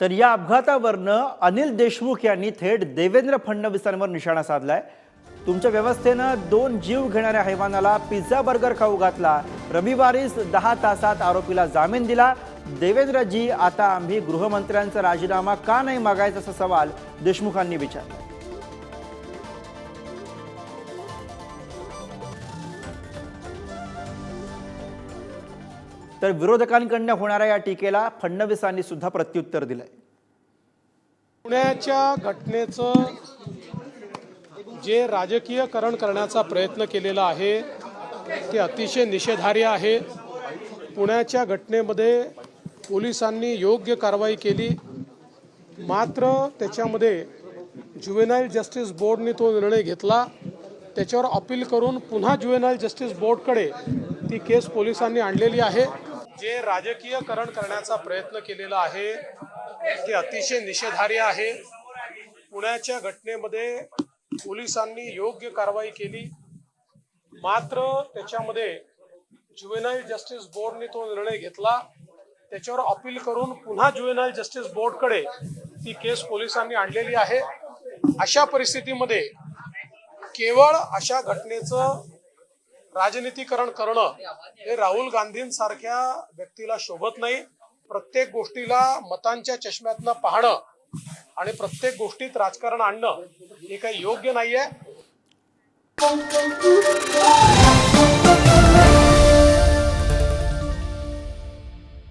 तर या अपघातावरनं अनिल देशमुख यांनी थेट देवेंद्र फडणवीसांवर निशाणा साधलाय. तुमच्या व्यवस्थेनं दोन जीव घेणाऱ्या हैवानाला पिझ्झा बर्गर खाऊ घातला. रविवारीच दहा तासात आरोपीला जामीन दिला. देवेंद्रजी आता आम्ही गृहमंत्र्यांचा राजीनामा का नाही मागायचा असा सवाल देशमुखांनी विचारला तर विरोधकांकडनं होणाऱ्या या टीकेला फडणवीसांनी सुद्धा प्रत्युत्तर दिलंय. पुण्याच्या घटनेचं जे राजकीयकरण करण्याचा प्रयत्न केलेला आहे ते अतिशय निषेधार्य आहे. पुण्याच्या घटनेमध्ये पोलिसांनी योग्य कारवाई केली. मात्र त्याच्यामध्ये ज्युवेनाईल जस्टिस बोर्डने तो निर्णय घेतला. त्याच्यावर अपील करून पुन्हा ज्युवेनाईल जस्टिस बोर्डकडे ती केस पोलिसांनी आणलेली आहे. जे राजकीयकरण करण्याचा प्रयत्न केलेला आहे ते अतिशय निषेधार्य आहे. पुण्याच्या घटनेमध्ये पोलिसांनी योग्य कारवाई केली. मात्र त्याच्यामध्ये ज्युएनाईल जस्टिस बोर्डने तो निर्णय घेतला. त्याच्यावर अपील करून पुन्हा ज्युएनाईल जस्टिस बोर्डकडे ती केस पोलिसांनी आणलेली आहे. अशा परिस्थितीमध्ये केवळ अशा घटनेचं राजनीतीकरण करणं हे राहुल गांधींसारख्या व्यक्तीला शोभत नाही. प्रत्येक गोष्टीला मतांच्या चष्म्यातनं पाहणं आणि प्रत्येक गोष्टीत राजकारण आणणं हे काही योग्य नाहीये.